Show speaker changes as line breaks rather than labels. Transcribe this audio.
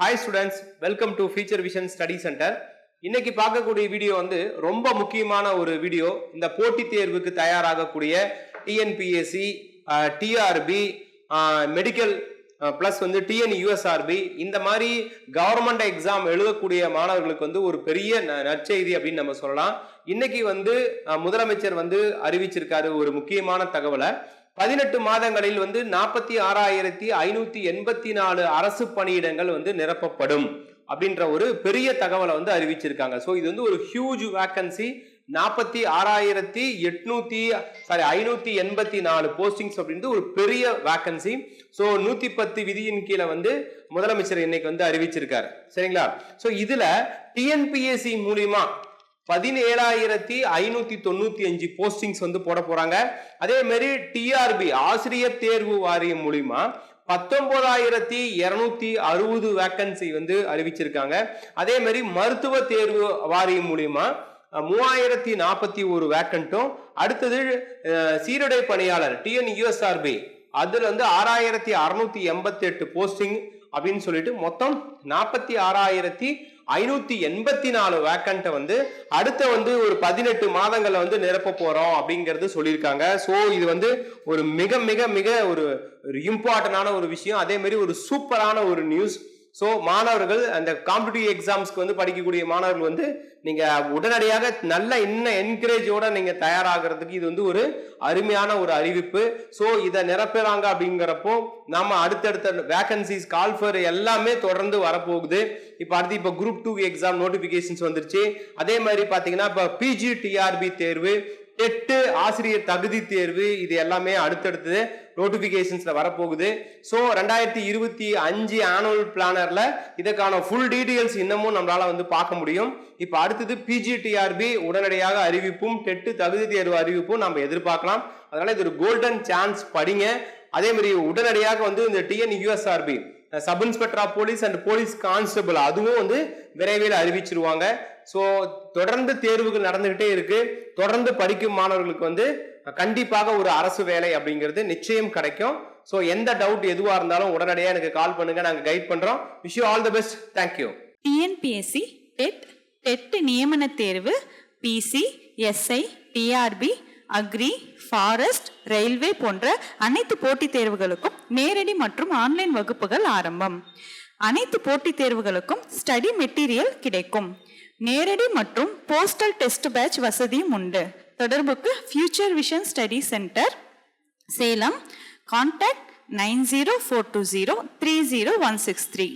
Hi students welcome to future vision study centre இன்னைக்கு பார்க்கக்கூடிய video வந்து ரொம்ப முக்கியமான ஒரு வீடியோ இந்த போட்டித் தேர்வுக்கு தயாராகக்கூடிய டிஎன்பிஎஸ்சி டிஆர்பி மெடிக்கல் ப்ளஸ் வந்து டிஎன் யூஎஸ்ஆர்பி இந்த மாதிரி கவர்மெண்ட் எக்ஸாம் எழுதக்கூடிய மாணவர்களுக்கு வந்து ஒரு பெரிய ந- நற்செய்தி அப்படின்னு நம்ம சொல்லலாம். இன்னைக்கு வந்து முதலமைச்சர் வந்து அறிவிச்சிருக்காரு ஒரு முக்கியமான தகவலை. பதினெட்டு மாதங்களில் வந்து நாற்பத்தி ஆறாயிரத்தி ஐநூத்தி எண்பத்தி நாலு அரசு பணியிடங்கள் வந்து நிரப்பப்படும் அப்படின்ற ஒரு பெரிய தகவலை வந்து அறிவிச்சிருக்காங்க. ஸோ இது வந்து ஒரு ஹியூஜ் வேக்கன்சி நாற்பத்தி ஆறாயிரத்தி எட்நூத்தி சாரி ஐநூத்தி எண்பத்தி நாலு போஸ்டிங்ஸ் அப்படின்றது ஒரு பெரிய வேக்கன்சி ஸோ நூத்தி பத்து விதியின் கீழே வந்து முதலமைச்சர் இன்னைக்கு வந்து அறிவிச்சிருக்காரு. சரிங்களா? ஸோ இதுல டிஎன்பிஎஸ்சி மூலியமா பதினேழாயிரத்தி ஐநூத்தி தொண்ணூத்தி அஞ்சு போஸ்டிங்ஸ் வந்து போட போறாங்க. அதே மாதிரி டிஆர்பி ஆசிரியர் தேர்வு வாரியம் மூலியமா பத்தொன்பதாயிரத்தி இருநூத்தி அறுபது வேக்கன்சி வந்து அறிவிச்சிருக்காங்க. அதே மாதிரி மருத்துவ தேர்வு வாரியம் மூலியமா மூவாயிரத்தி நாற்பத்தி ஒரு வேக்கண்ட்டும் அடுத்தது சீருடை பணியாளர் டிஎன் யூஎஸ்ஆர்பி அதுல வந்து ஆறாயிரத்தி அறுநூத்தி எண்பத்தி எட்டு போஸ்டிங் அப்படின்னு சொல்லிட்டு மொத்தம் நாற்பத்தி ஆறாயிரத்தி ஐநூத்தி எண்பத்தி நாலு வேக்கண்ட்டை வந்து அடுத்த வந்து ஒரு பதினெட்டு மாதங்கள்ல வந்து நிரப்ப போறோம் அப்படிங்கிறது சொல்லியிருக்காங்க. ஸோ இது வந்து ஒரு மிக மிக மிக ஒரு ஒரு இம்பார்ட்டன்டான ஒரு விஷயம். அதே மாதிரி ஒரு சூப்பரான ஒரு நியூஸ் ஸோ மாணவர்கள் அந்த காம்படிட்டிவ் எக்ஸாம்ஸ்க்கு வந்து படிக்கக்கூடிய மாணவர்கள் வந்து நீங்கள் உடனடியாக நல்ல இன்னும் என்கரேஜோட நீங்கள் தயாராகிறதுக்கு இது வந்து ஒரு அருமையான ஒரு அறிவிப்பு. ஸோ இதை நிரப்புறாங்க அப்படிங்கிறப்போ நம்ம அடுத்தடுத்த வேகன்சிஸ் கால்ஃபர் எல்லாமே தொடர்ந்து வரப்போகுது. இப்போ அடுத்து இப்போ குரூப் டூ எக்ஸாம் நோட்டிஃபிகேஷன்ஸ் வந்துருச்சு. அதே மாதிரி பார்த்தீங்கன்னா இப்போ பிஜி டிஆர்பி தேர்வு டெட்டு ஆசிரியர் தகுதி தேர்வு இது எல்லாமே அடுத்தடுத்து நோட்டிபிகேஷன்ஸ்ல வரப்போகுது. ஸோ ரெண்டாயிரத்தி இருபத்தி அஞ்சு ஆனுவல் பிளானர்ல இதற்கான ஃபுல் டீட்டெயில்ஸ் இன்னமும் நம்மளால வந்து பார்க்க முடியும். இப்போ அடுத்தது பிஜிடிஆர்பி உடனடியாக அறிவிப்பும் டெட்டு தகுதி தேர்வு அறிவிப்பும் நம்ம எதிர்பார்க்கலாம். அதனால இது ஒரு கோல்டன் சான்ஸ் படிங்க. அதே மாதிரி உடனடியாக வந்து இந்த TN USRB sub inspector of police and police constable அதுவும் வந்து விரைவில் அறிவிச்சிருவாங்க. ஸோ தொடர்ந்து தேர்வுகள் நடந்துகிட்டே இருக்கு. தொடர்ந்து படிக்கும் மாணவர்களுக்கு வந்து கண்டிப்பாக ஒரு அரசு வேலை அப்படிங்கிறது நிச்சயம் கிடைக்கும். ஸோ எந்த டவுட் எதுவாக இருந்தாலும் உடனடியாக எனக்கு கால் பண்ணுங்க. நாங்கள் கைட் பண்ணுறோம் wish you all the best thank you
TNPSC TET TET நியமன தேர்வு PC SI TRB agri forest railway போன்ற அனைத்து போட்டித் தேர்வுகளுக்கும் நேரடி மற்றும் ஆன்லைன் வகுப்புகள் ஆரம்பம். அனைத்து போட்டித் தேர்வுகளுக்கும் ஸ்டடி மெட்டீரியல் கிடைக்கும். நேரடி மற்றும் போஸ்டல் டெஸ்ட் பேட்ச் வசதியும் உண்டு. தொடர்புக்கு future vision study centre Salem contact nine zero four two zero three zero one six three